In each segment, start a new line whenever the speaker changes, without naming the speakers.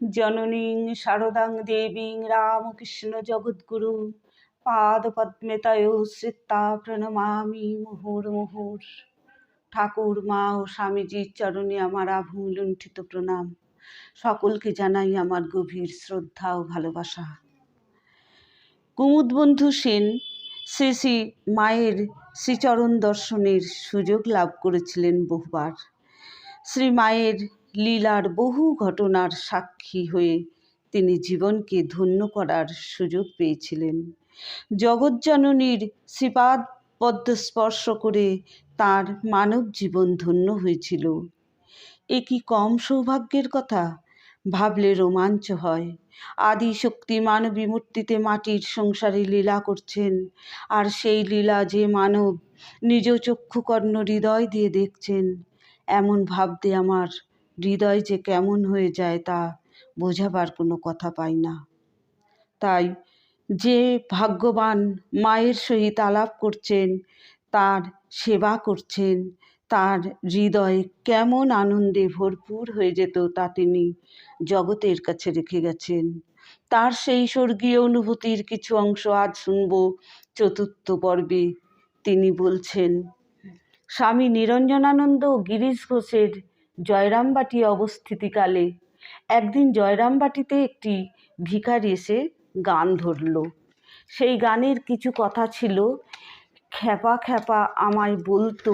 জননীং শারদাং দেবীং রামকৃষ্ণ জগদ্গুরু পাদপদ্মে তয় শ্রিতা প্রণমামি মুহুর্মুহুর ঠাকুর, মা ও স্বামীজির চরণে আমার আভু লুণ্ঠিত প্রণাম। সকলকে জানাই আমার গভীর শ্রদ্ধা ও ভালোবাসা। কুমুদবন্ধু সেন শ্রী শ্রী মায়ের শ্রীচরণ দর্শনের সুযোগ লাভ করেছিলেন বহুবার। শ্রী মায়ের লীলার বহু ঘটনার সাক্ষী হয়ে তিনি জীবনকে ধন্য করার সুযোগ পেয়েছিলেন। জগজ্জননীর শ্রীপাদ পদ্ম স্পর্শ করে তার মানব জীবন ধন্য হয়েছিল। এ কি কম সৌভাগ্যের কথা? ভাবলে রোমাঞ্চ হয়। আদি শক্তি মানবী মূর্তিতে মাটির সংসারে লীলা করছেন আর সেই লীলা যে মানব নিজ চক্ষুকর্ণ হৃদয় দিয়ে দেখছেন, এমন ভাবতে আমার হৃদয় যে কেমন হয়ে যায় তা বোঝাবার কোনো কথা পাই না। তাই যে ভাগ্যবান মায়ের সহিত আলাপ করছেন, তার সেবা করছেন, তার হৃদয় কেমন আনন্দে ভরপুর হয়ে যেত তা তিনি জগতের কাছে রেখে গেছেন। তার সেই স্বর্গীয় অনুভূতির কিছু অংশ আজ শুনব চতুর্থ পর্বে। তিনি বলছেন, স্বামী নিরঞ্জনানন্দ গিরিশ ঘোষের জয়রামবাটি অবস্থিতিকালে। একদিন জয়রামবাটিতে একটি ভিখারি এসে গান ধরল। সেই গানের কিছু কথা ছিল, খ্যাপা খ্যাপা আমায় বলতো,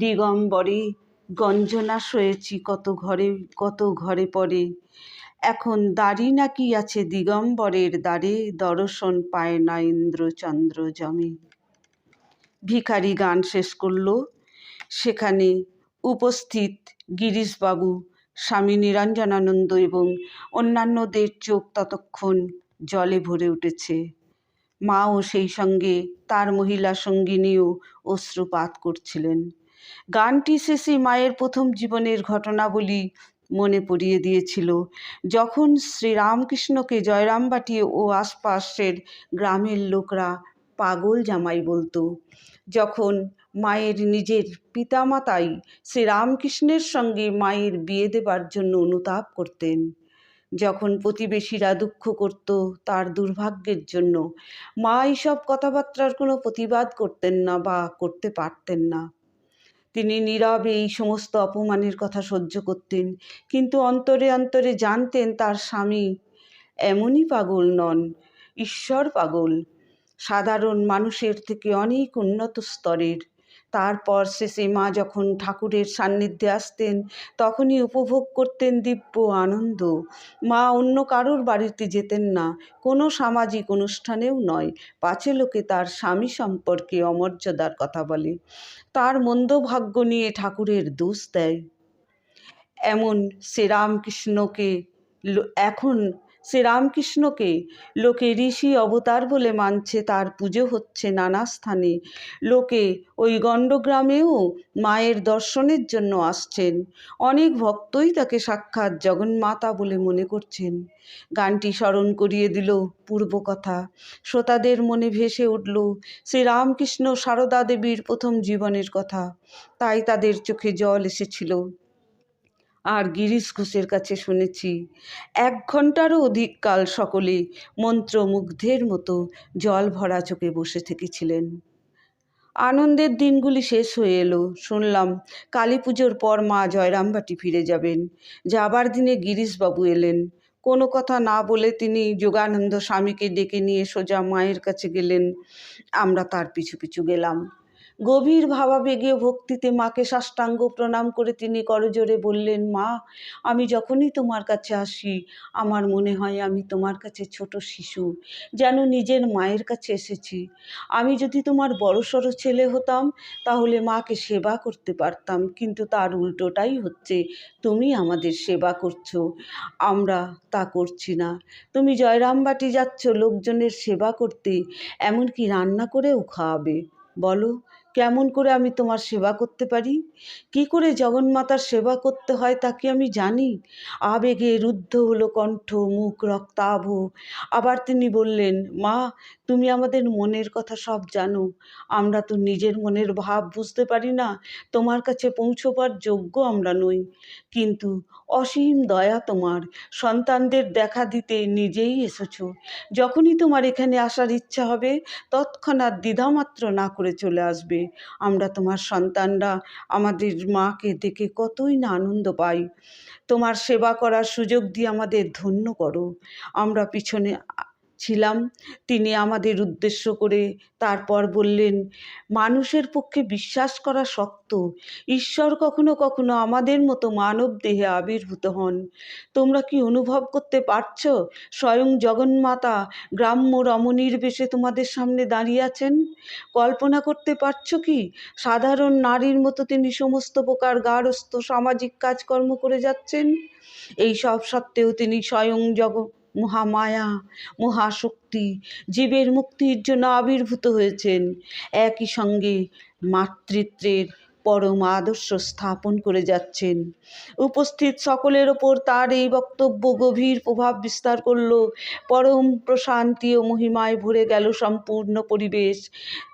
দিগম্বরে, গঞ্জনা সয়েছি কত ঘরে কত ঘরে পড়ে এখন দাড়ি নাকি আছে দিগম্বরের দ্বারে, দর্শন পায় না ইন্দ্রচন্দ্র জমে ভিখারি গান শেষ করল। সেখানে উপস্থিত গিরিশবাবু, স্বামী নিরঞ্জনানন্দ এবং অন্যান্যদের চোখ ততক্ষণ জলে ভরে উঠেছে। মাও সেই সঙ্গে তার মহিলা সঙ্গিনীও অশ্রুপাত করছিলেন। গানটি শেষে মায়ের প্রথম জীবনের ঘটনাবলী মনে পড়িয়ে দিয়েছিল। যখন শ্রীরামকৃষ্ণকে জয়রামবাটি ও আশপাশের গ্রামের লোকরা পাগল জামাই বলতো। যখন মায়ের নিজের পিতামাতাই শ্রীরামকৃষ্ণের সঙ্গে মায়ের বিয়ে দেবার জন্য অনুতাপ করতেন, যখন প্রতিবেশীরা দুঃখ করত তার দুর্ভাগ্যের জন্য, মা এইসব কথাবার্তার কোনো প্রতিবাদ করতেন না বা করতে পারতেন না। তিনি নীরবে এই সমস্ত অপমানের কথা সহ্য করতেন, কিন্তু অন্তরে অন্তরে জানতেন তার স্বামী এমনই পাগল নন, ঈশ্বর পাগল। সাধারণ মানুষের থেকে অনেক উন্নত স্তরের। তারপর শেষে মা যখন ঠাকুরের সান্নিধ্যে আসতেন, তখনই উপভোগ করতেন দিব্য আনন্দ। মা অন্য কারোর বাড়িতে যেতেন না, কোনো সামাজিক অনুষ্ঠানেও নয় পাছে লোকে তার স্বামী সম্পর্কে অমর্যাদার কথা বলে। তার মন্দ ভাগ্য নিয়ে ঠাকুরের দোষ দেয়। এমন শ্রীরামকৃষ্ণকে এখন শ্রীরামকৃষ্ণকে, লোকে ঋষি অবতার বলে মানছে, তার পুজো হচ্ছে নানা স্থানে। লোকে ওই গণ্ডগ্রামেও মায়ের দর্শনের জন্য আসছেন। অনেক ভক্তই তাকে সাক্ষাৎ জগন্মাতা বলে মনে করছেন। গানটি স্মরণ করিয়ে দিল পূর্ব কথা শ্রোতাদের মনে ভেসে উঠল শ্রীরামকৃষ্ণ সারদা দেবীর প্রথম জীবনের কথা। তাই তাদের চোখে জল এসেছিল। আর গিরিশ ঘোষের কাছে শুনেছি, এক ঘন্টারও অধিক কাল সকলে মন্ত্রমুগ্ধের মতো জল ভরা চোখে বসে থেকেছিলেন। আনন্দের দিনগুলি শেষ হয়ে এলো, শুনলাম কালী পুজোর পর মা জয়রামবাটি ফিরে যাবেন। যাবার দিনে গিরিশবাবু এলেন। কোনো কথা না বলে তিনি যোগানন্দ স্বামীকে ডেকে নিয়ে সোজা মায়ের কাছে গেলেন। আমরা তার পিছু পিছু গেলাম। গভীর ভাবাবেগে ভক্তিতে মাকে সাষ্টাঙ্গ প্রণাম করে তিনি করজোরে বললেন, মা, আমি যখনই তোমার কাছে আসি, আমার মনে হয় আমি তোমার কাছে ছোট শিশু, যেন নিজের মায়ের কাছে এসেছি। আমি যদি তোমার বড়সড় ছেলে হতাম, তাহলে মাকে সেবা করতে পারতাম, কিন্তু তার উল্টোটাই হচ্ছে, তুমি আমাদের সেবা করছ, আমরা তা করছি না। তুমি জয়রামবাটি যাচ্ছ লোকজনের সেবা করতে, এমনকি রান্না করেও খাওয়াবে। বলো কেমন করে আমি তোমার সেবা করতে পারি? কি করে জগন্মাতার সেবা করতে হয় তা কি আমি জানি? আবেগে রুদ্ধ হলো কণ্ঠ, মুখ রক্তাভ। আবার তিনি বললেন, মা, তুমি আমাদের মনের কথা সব জানো। আমরা তো নিজের মনের ভাব বুঝতে পারি না। তোমার কাছে পৌঁছবার যোগ্য আমরা নই। কিন্তু অসীম দয়া তোমার। সন্তানদের দেখা দিতে নিজেই এসেছ। যখনই তোমার এখানে আসার ইচ্ছা হবে, তৎক্ষণাৎ দ্বিধামাত্র না করে চলে আসবে। আমরা তোমার সন্তানরা, আমাদের মাকে দেখে কতই না আনন্দ পাই। তোমার সেবা করার সুযোগ দিয়ে আমাদের ধন্য করো। আমরা পিছনে ছিলাম। তিনি আমাদের উদ্দেশ্য করে তারপর বললেন, মানুষের পক্ষে বিশ্বাস করা শক্ত। ঈশ্বর কখনো কখনো আমাদের মতো মানব দেহে আবির্ভূত হন। তোমরা কি অনুভব করতে পারছ? স্বয়ং জগন্মাতা গ্রাম্য রমণীর বেশে তোমাদের সামনে দাঁড়িয়ে আছেন? কল্পনা করতে পারছ কি? সাধারণ নারীর মতো তিনি সমস্ত প্রকার গার্হস্থ সামাজিক কাজকর্ম করে যাচ্ছেন। এই সব সত্ত্বেও তিনি স্বয়ং জগ মহামায়া, মহাশক্তি জীবের মুক্তির জন্য আবির্ভূত হয়েছেন। একই সঙ্গে মাতৃত্বের পরম আদর্শ স্থাপন করে যাচ্ছেন। উপস্থিত সকলের ওপর তার এই বক্তব্য গভীর প্রভাব বিস্তার করল। পরম প্রশান্তি ও মহিমায় ভরে গেল সম্পূর্ণ পরিবেশ।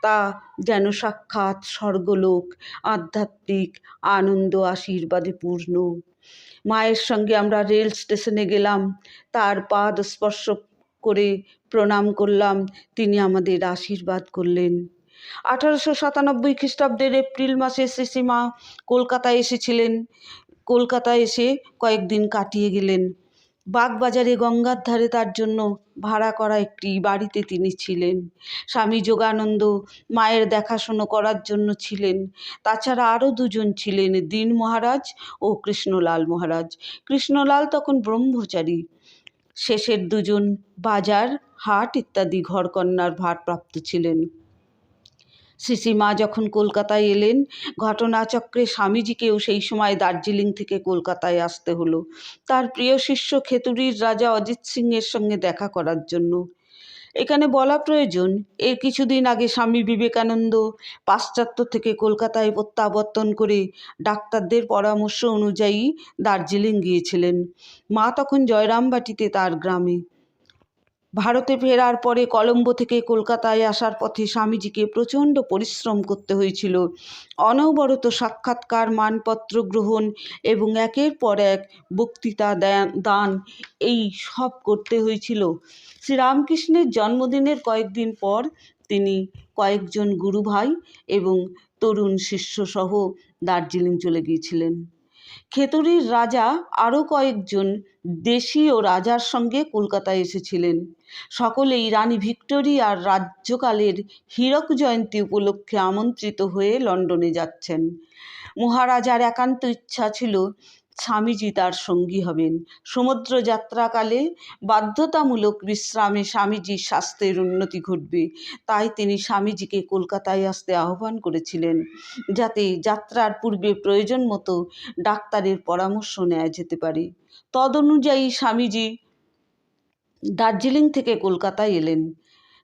তা যেন সাক্ষাৎ স্বর্গলোক, আধ্যাত্মিক, আনন্দ, আশীর্বাদে পূর্ণ। মায়ের সঙ্গে আমরা রেল স্টেশনে গেলাম। তার পাদ স্পর্শ করে প্রণাম করলাম। তিনি আমাদের আশীর্বাদ করলেন। আঠারোশো সাতানব্বই খ্রিস্টাব্দের এপ্রিল মাসে শ্রীসীমা কলকাতায় এসেছিলেন। কলকাতায় এসে কয়েকদিন কাটিয়ে গেলেন। বাগবাজারে গঙ্গার ধারে তার জন্য ভাড়া করা একটি বাড়িতে তিনি ছিলেন। স্বামী যোগানন্দ মায়ের দেখাশুনো করার জন্য ছিলেন। তাছাড়া আরও দুজন ছিলেন, দীন মহারাজ ও কৃষ্ণলাল মহারাজ। কৃষ্ণলাল তখন ব্রহ্মচারী, শেষের দুজন বাজার, হাট ইত্যাদি ঘরকন্যার ভারপ্রাপ্ত ছিলেন। শ্রীশ্রীমা যখন কলকাতায় এলেন, ঘটনাচক্রে স্বামীজিকেও সেই সময় দার্জিলিং থেকে কলকাতায় আসতে হলো। তার প্রিয় শিষ্য খেতুরির রাজা অজিত সিংয়ের সঙ্গে দেখা করার জন্য। এখানে বলা প্রয়োজন, এর কিছুদিন আগে স্বামী বিবেকানন্দ পাশ্চাত্য থেকে কলকাতায় প্রত্যাবর্তন করে ডাক্তারদের পরামর্শ অনুযায়ী দার্জিলিং গিয়েছিলেন। মা তখন জয়রামবাটিতে তার গ্রামে। ভারতে ফেরার পরে কলম্বো থেকে কলকাতায় আসার পথে স্বামীজিকে প্রচণ্ড পরিশ্রম করতে হয়েছিল। অনবরত সাক্ষাৎকার, মানপত্র গ্রহণ এবং একের পর এক বক্তৃতা দান এই সব করতে হয়েছিল। শ্রীরামকৃষ্ণের জন্মদিনের কয়েকদিন পর তিনি কয়েকজন গুরুভাই এবং তরুণ শিষ্যসহ দার্জিলিং চলে গিয়েছিলেন। খেতড়ির রাজা আরও কয়েকজন দেশীয় রাজার সঙ্গে কলকাতায় এসেছিলেন। সকলেই রানী ভিক্টোরিয়ার রাজ্যকালের হীরক জয়ন্তী উপলক্ষে আমন্ত্রিত হয়ে লন্ডনে যাচ্ছেন। মহারাজার একান্ত ইচ্ছা ছিল স্বামীজি তার সঙ্গী হবেন। সমুদ্র যাত্রাকালে বাধ্যতামূলক বিশ্রামে স্বামীজির স্বাস্থ্যের উন্নতি ঘটবে। তাই তিনি স্বামীজিকে কলকাতায় আসতে আহ্বান করেছিলেন, যাতে যাত্রার পূর্বে প্রয়োজন মতো ডাক্তারের পরামর্শ নেওয়া যেতে পারে। তদনুযায়ী স্বামীজি দার্জিলিং থেকে কলকাতায় এলেন।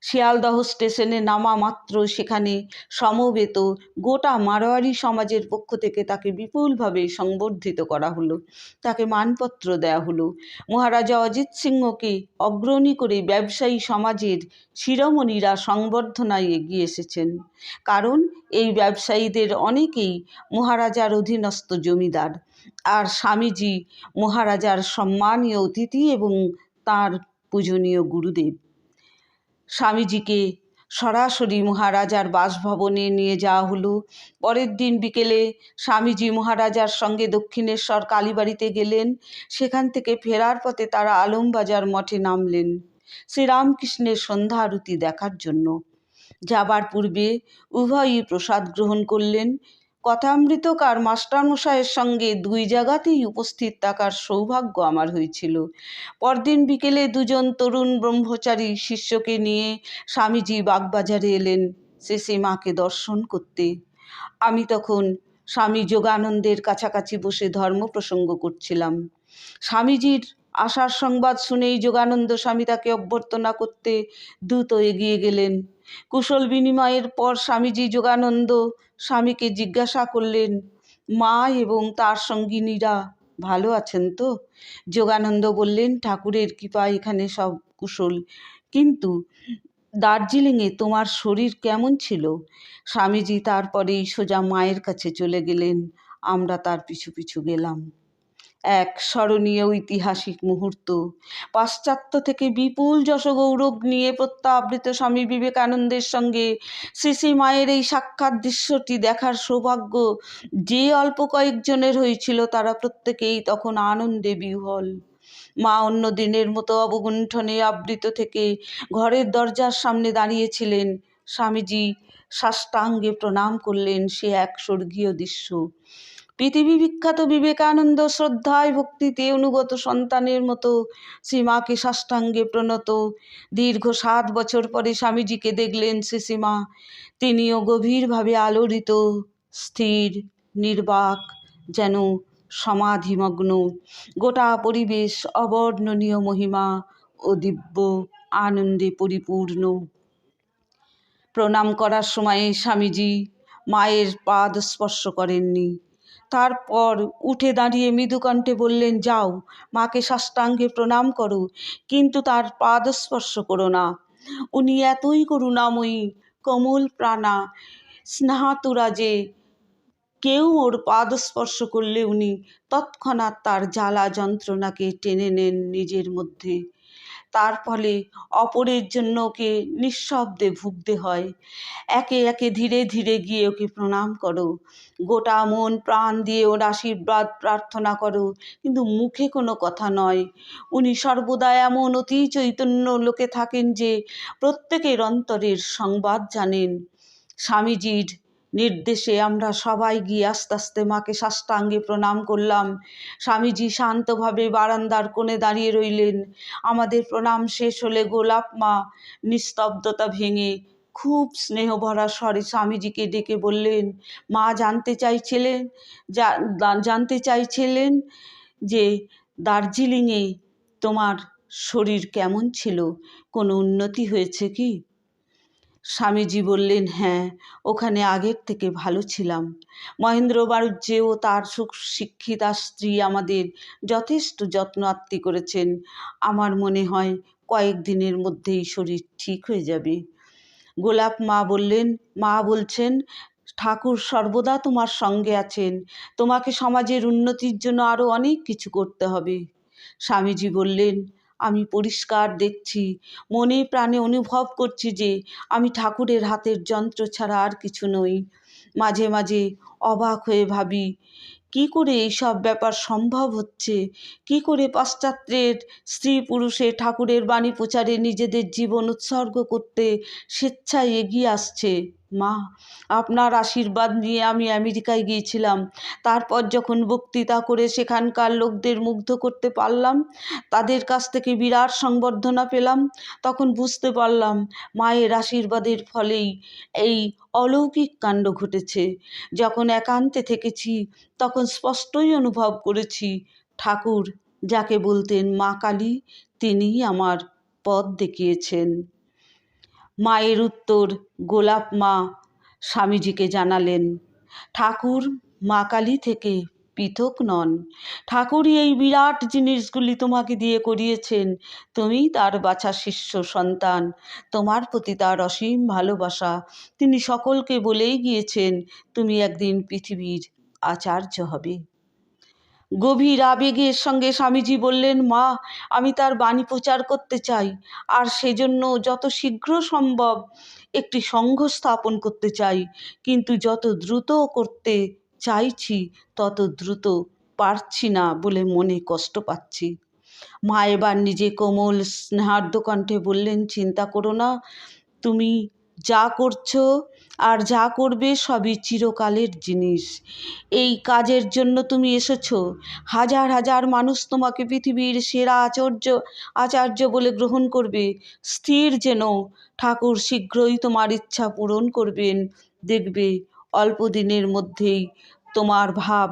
শিয়ালদহ স্টেশনে নামা মাত্র সেখানে সমবেত গোটা মারোয়ারি সমাজের পক্ষ থেকে তাকে বিপুলভাবে সংবর্ধিত করা হলো। তাকে মানপত্র দেয়া হলো। মহারাজা অজিত সিংহকে অগ্রণী করে ব্যবসায়ী সমাজের শিরোমণিরা সংবর্ধনায় এগিয়ে এসেছেন। কারণ এই ব্যবসায়ীদের অনেকেই মহারাজার অধীনস্থ জমিদার। আর স্বামীজি মহারাজার সম্মানীয় অতিথি এবং তার পূজনীয় গুরুদেব। স্বামীজিকে সরাসরি মহারাজার বাসভবনে নিয়ে যাওয়া হলো। পরের দিন বিকেলে স্বামীজি মহারাজার সঙ্গে দক্ষিণেশ্বর কালীবাড়িতে গেলেন। সেখান থেকে ফেরার পথে তারা আলমবাজার মঠে নামলেন শ্রীরামকৃষ্ণের সন্ধ্যা আরতি দেখার জন্য। যাবার পূর্বে উভয়ই প্রসাদ গ্রহণ করলেন। কথামৃতকার মাস্টারমশাইয়ের সঙ্গে দুই জায়গাতেই উপস্থিত থাকার সৌভাগ্য আমার হয়েছিল। পরদিন বিকেলে দুজন তরুণ ব্রহ্মচারী শিষ্যকে নিয়ে স্বামীজি বাগবাজারে এলেন শেষে মাকে দর্শন করতে। আমি তখন স্বামী যোগানন্দের কাছাকাছি বসে ধর্ম প্রসঙ্গ করছিলাম। স্বামীজির আসার সংবাদ শুনেই যোগানন্দ স্বামী তাকে অভ্যর্থনা করতে দ্রুত এগিয়ে গেলেন। কুশল বিনিময়ের পর স্বামীজি যোগানন্দ স্বামীকে জিজ্ঞাসা করলেন, মা এবং তার সঙ্গিনীরা ভালো আছেন তো? যোগানন্দ বললেন, ঠাকুরের কৃপা এখানে সব কুশল। কিন্তু দার্জিলিংয়ে তোমার শরীর কেমন ছিল? স্বামীজি তারপরেই সোজা মায়ের কাছে চলে গেলেন। আমরা তার পিছু পিছু গেলাম। এক স্মরণীয় ঐতিহাসিক মুহূর্ত। পাশ্চাত্য থেকে বিপুল যশগৌরব নিয়ে প্রত্যাবৃত স্বামী বিবেকানন্দের সঙ্গে শ্রী মায়ের এই সাক্ষাৎ দৃশ্যটি দেখার সৌভাগ্য যে অল্প কয়েকজনের হয়েছিল, তারা প্রত্যেকেই তখন আনন্দে বিহ্বল। মা অন্য দিনের মতো অবগুণ্ঠনে আবৃত থেকে ঘরের দরজার সামনে দাঁড়িয়েছিলেন। স্বামীজি সাষ্টাঙ্গে প্রণাম করলেন সে এক স্বর্গীয় দৃশ্য। পৃথিবী বিখ্যাত বিবেকানন্দ শ্রদ্ধায় ভক্তিতে অনুগত সন্তানের মতো শ্রীমাকে সাষ্টাঙ্গে প্রণত। দীর্ঘ সাত বছর পরে স্বামীজিকে দেখলেন শ্রীসীমা তিনিও গভীরভাবে আলোড়িত, স্থির, নির্বাক, যেন সমাধিমগ্ন। গোটা পরিবেশ অবর্ণনীয় মহিমা ও দিব্য আনন্দে পরিপূর্ণ। প্রণাম করার সময়ে স্বামীজি মায়ের পাদ স্পর্শ করেননি। তারপর উঠে দাঁড়িয়ে মৃদুকণ্ঠে বললেন, যাও, মাকে সাষ্টাঙ্গে প্রণাম করো, কিন্তু তার পাদ স্পর্শ করো না। উনি এতই করুণাময়ী, কোমল প্রাণা স্নেহাতুরা যে কেউ ওর পাদ স্পর্শ করলে উনি তৎক্ষণাৎ তার জ্বালা যন্ত্রণাকে টেনে নেন নিজের মধ্যে। তার ফলে অপরের জন্য ওকে নিঃশব্দে ভুগতে হয়। একে একে ধীরে ধীরে গিয়ে ওকে প্রণাম করো। গোটা মন প্রাণ দিয়ে ওর আশীর্বাদ প্রার্থনা করো। কিন্তু মুখে কোনো কথা নয়। উনি সর্বদা এমন অতি চৈতন্য লোকে থাকেন যে প্রত্যেকের অন্তরের সংবাদ জানেন। স্বামীজির নির্দেশে আমরা সবাই গিয়ে আস্তে আস্তে মাকে সাষ্টাঙ্গে প্রণাম করলাম। স্বামীজি শান্তভাবে বারান্দার কোণে দাঁড়িয়ে রইলেন। আমাদের প্রণাম শেষ হলে গোলাপ মা নিস্তব্ধতা ভেঙে খুব স্নেহভরা স্বরে স্বামীজিকে ডেকে বললেন, মা জানতে চাইছিলেন জানতে চাইছিলেন যে দার্জিলিংয়ে তোমার শরীর কেমন ছিল? কোনো উন্নতি হয়েছে কি? স্বামীজি বললেন হ্যাঁ ওখানে আগের থেকে ভালো ছিলাম। মহেন্দ্র বাণিজ্যে ও তার শিক্ষিতা স্ত্রী আমাদের যথেষ্ট যত্ন আত্মি করেছেন। আমার মনে হয় কয়েকদিনের মধ্যেই শরীর ঠিক হয়ে যাবে। গোলাপ মা বললেন, মা বলছেন, ঠাকুর সর্বদা তোমার সঙ্গে আছেন। তোমাকে সমাজের উন্নতির জন্য আরও অনেক কিছু করতে হবে। স্বামীজি বললেন আমি পরিষ্কার দেখছি, মনে প্রাণে অনুভব করছি যে আমি ঠাকুরের হাতের যন্ত্র ছাড়া আর কিছু নই। মাঝে মাঝে অবাক হয়ে ভাবি, কি করে এইসব ব্যাপার সম্ভব হচ্ছে? কি করে পাশ্চাত্যের স্ত্রী পুরুষে ঠাকুরের বাণী প্রচারে নিজেদের জীবন উৎসর্গ করতে স্বেচ্ছায় এগিয়ে আসছে? মা, আপনার আশীর্বাদ নিয়ে আমি আমেরিকায় গিয়েছিলাম। তারপর যখন বক্তৃতা করে সেখানকার লোকদের মুগ্ধ করতে পারলাম, তাদের কাছ থেকে বিরাট সংবর্ধনা পেলাম, তখন বুঝতে পারলাম মায়ের আশীর্বাদের ফলেই এই অলৌকিক কাণ্ড ঘটেছে। যখন একান্তে থেকেছি, তখন স্পষ্টই অনুভব করেছি, ঠাকুর, যাকে বলতেন মা কালী, তিনিই আমার পথ দেখিয়েছেন। মায়ের উত্তর, গোলাপ মা, স্বামীজিকে জানালেন, ঠাকুর, মা কালী থেকে পৃথক নন। ঠাকুরই এই বিরাট জিনিসগুলি তোমাকে দিয়ে করিয়েছেন। তুমি তার বাছা শিষ্য সন্তান। তোমার প্রতি তার অসীম ভালোবাসা। তিনি সকলকে বলেই গিয়েছেন, তুমি একদিন পৃথিবীর আচার্য হবে। গভীর আবেগের সঙ্গে স্বামীজি বললেন, মা, আমি তার বাণী প্রচার করতে চাই, আর সেজন্য যত শীঘ্র সম্ভব একটি সংঘ স্থাপন করতে চাই। কিন্তু যত দ্রুত করতে চাইছি, তত দ্রুত পারছি না বলে মনে কষ্ট পাচ্ছি। মা এবার নিজে কোমল স্নেহার্দ কণ্ঠে বললেন, চিন্তা করো না, তুমি যা করছ আর যা করবে সবই চিরকালের জিনিস। এই কাজের জন্য তুমি এসেছ। হাজার হাজার মানুষ তোমাকে পৃথিবীর সেরা আচার্য আচার্য বলে গ্রহণ করবে। স্থির যেন, ঠাকুর শীঘ্রই তোমার ইচ্ছা পূরণ করবেন। দেখবে, অল্প দিনের মধ্যেই তোমার ভাব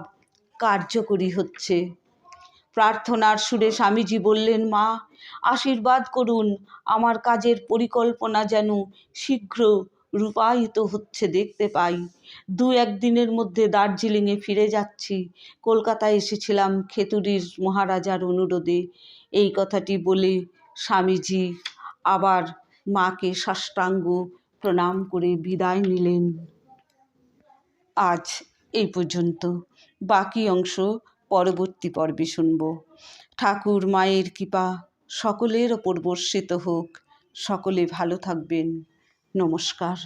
কার্যকরী হচ্ছে। প্রার্থনার সুরে স্বামীজি বললেন, মা, আশীর্বাদ করুন। আমার কাজের পরিকল্পনা যেন শীঘ্র রূপায়িত হচ্ছে দেখতে পাই। দু একদিনের মধ্যে দার্জিলিংয়ে ফিরে যাচ্ছি। কলকাতায় এসেছিলাম খেতুরির মহারাজার অনুরোধে। এই কথাটি বলে স্বামীজি আবার মাকে সাষ্টাঙ্গ প্রণাম করে বিদায় নিলেন। আজ এই পর্যন্ত। বাকি অংশ পরবর্তী পর্বে শুনব। ঠাকুর মায়ের কৃপা সকলের ওপর বর্ষিত হোক। সকলে ভালো থাকবেন। নমস্কার।